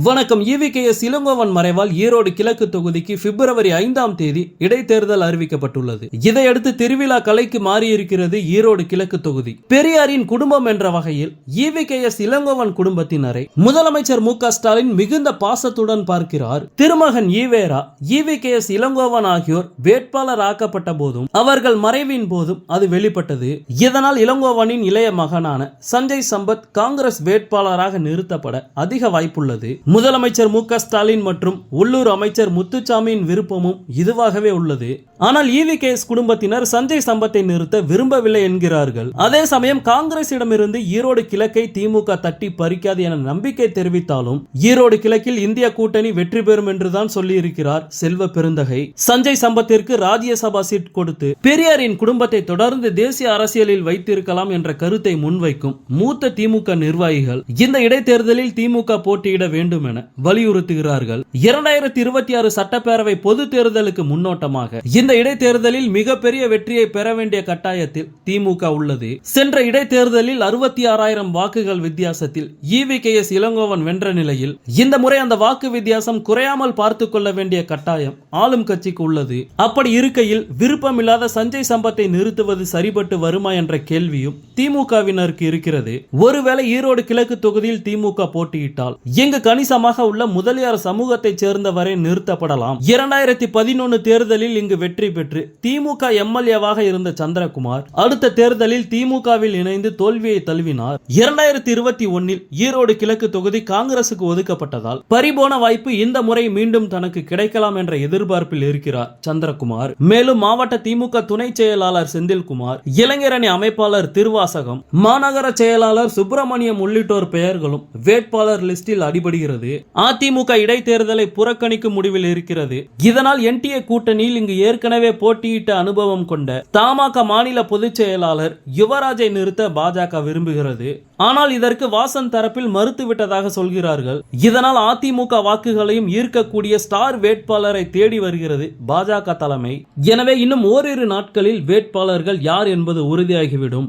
வணக்கம். ஈவிகேஎஸ் இளங்கோவன் மறைவால் ஈரோடு கிழக்கு தொகுதிக்கு பிப்ரவரி ஐந்தாம் தேதி இடைத்தேர்தல் அறிவிக்கப்பட்டுள்ளது. இதையடுத்து திருவிழா கலைக்கு மாறியிருக்கிறது ஈரோடு கிழக்கு தொகுதி. பெரியாரின் குடும்பம் என்ற வகையில் ஈவிகேஎஸ் இளங்கோவன் குடும்பத்தினரை முதலமைச்சர் மு ஸ்டாலின் மிகுந்த பாசத்துடன் பார்க்கிறார். திருமகன் ஈவேரா ஈவிகேஎஸ் இளங்கோவன் ஆகியோர் வேட்பாளர் ஆக்கப்பட்ட போதும் அவர்கள் மறைவின் போதும் அது வெளிப்பட்டது. இதனால் இளங்கோவனின் இளைய மகனான சஞ்சய் சம்பத் காங்கிரஸ் வேட்பாளராக நிறுத்தப்பட அதிக வாய்ப்புள்ளது. முதலமைச்சர் மு க ஸ்டாலின் மற்றும் உள்ளூர் அமைச்சர் முத்துச்சாமியின் விருப்பமும் இதுவாகவே உள்ளது. ஆனால் ஈவிகேஎஸ் குடும்பத்தினர் சஞ்சய் சம்பத்தை நிறுத்த விரும்பவில்லை என்கிறார்கள். அதே சமயம் காங்கிரசிடமிருந்து ஈரோடு கிழக்கை திமுக தட்டி பறிக்காது என நம்பிக்கை தெரிவித்தாலும் ஈரோடு கிழக்கில் இந்திய கூட்டணி வெற்றி பெறும் என்றுதான் சொல்லியிருக்கிறார் செல்வ பெருந்தகை. சஞ்சய் சம்பத்திற்கு ராஜ்யசபா சீட் கொடுத்து பெரியாரின் குடும்பத்தை தொடர்ந்து தேசிய அரசியலில் வைத்திருக்கலாம் என்ற கருத்தை முன்வைக்கும் மூத்த திமுக நிர்வாகிகள் இந்த இடைத்தேர்தலில் திமுக போட்டியிட வேண்டும் என வலியுறுத்துகிறார்கள். இரண்டாயிரத்தி இருபத்தி ஆறு சட்டப்பேரவை பொது தேர்தலுக்கு முன்னோட்டமாக இந்த இடைத்தேர்தலில் மிகப்பெரிய வெற்றியை பெற வேண்டிய கட்டாயத்தில் திமுக உள்ளது. சென்ற இடைத்தேர்தலில் அறுபத்தி ஆறாயிரம் வாக்குகள் வித்தியாசத்தில் இவி கே எஸ் இளங்கோவன் வென்ற நிலையில் இந்த முறை அந்த வாக்கு வித்தியாசம் குறையாமல் பார்த்து கொள்ள வேண்டிய கட்டாயம் ஆளும் கட்சிக்கு உள்ளது. அப்படி இருக்கையில் விருப்பமில்லாத சஞ்சய் சம்பத்தை நிறுத்துவது சரிபட்டு வருமா என்ற கேள்வியும் திமுகவினருக்கு இருக்கிறது. ஒருவேளை ஈரோடு கிழக்கு தொகுதியில் திமுக போட்டியிட்டால் இங்கு கணிசமாக உள்ள முதலியார் சமூகத்தைச் சேர்ந்தவரை நிறுத்தப்படலாம். இரண்டாயிரத்தி பதினொன்று தேர்தலில் இங்கு வெற்றி பெற்று திமுக எம்எல்ஏவாக இருந்த சந்திரகுமார் அடுத்த தேர்தலில் திமுகவில் இணைந்து தோல்வியை தழுவினார். இரண்டாயிரத்தி இருபத்தி ஒன்னில் ஈரோடு கிழக்கு தொகுதி காங்கிரசுக்கு ஒதுக்கப்பட்டதால் பறிபோன வாய்ப்பு இந்த முறை மீண்டும் தனக்கு கிடைக்கலாம் என்ற எதிர்பார்ப்பில் இருக்கிறார் சந்திரகுமார். மேலும் மாவட்ட திமுக துணை செயலாளர் செந்தில்குமார் இளைஞரணி அமைப்பாளர் திருவாசகம் மாநகர செயலாளர் சுப்பிரமணியம் உள்ளிட்டோர் பெயர்களும் வேட்பாளர் லிஸ்டில் அடிபடுகிறது. அதிமுக இடைத்தேர்தலை புறக்கணிக்கும் முடிவில் இருக்கிறது. இதனால் என்டிஏ கூட்டணியில் இங்கு ஏற்க ஏற்கனவே போட்டியிட்ட அனுபவம் கொண்ட தமாக மாநில பொதுச் செயலாளர் யுவராஜை நிறுத்த பாஜக விரும்புகிறது. ஆனால் இதற்கு வாசன் தரப்பில் மறுத்துவிட்டதாக சொல்கிறார்கள். இதனால் அதிமுக வாக்குகளையும் ஈர்க்கக்கூடிய ஸ்டார் வேட்பாளரை தேடி வருகிறது பாஜக தலைமை. எனவே இன்னும் ஓரிரு நாட்களில் வேட்பாளர்கள் யார் என்பது உறுதியாகிவிடும்.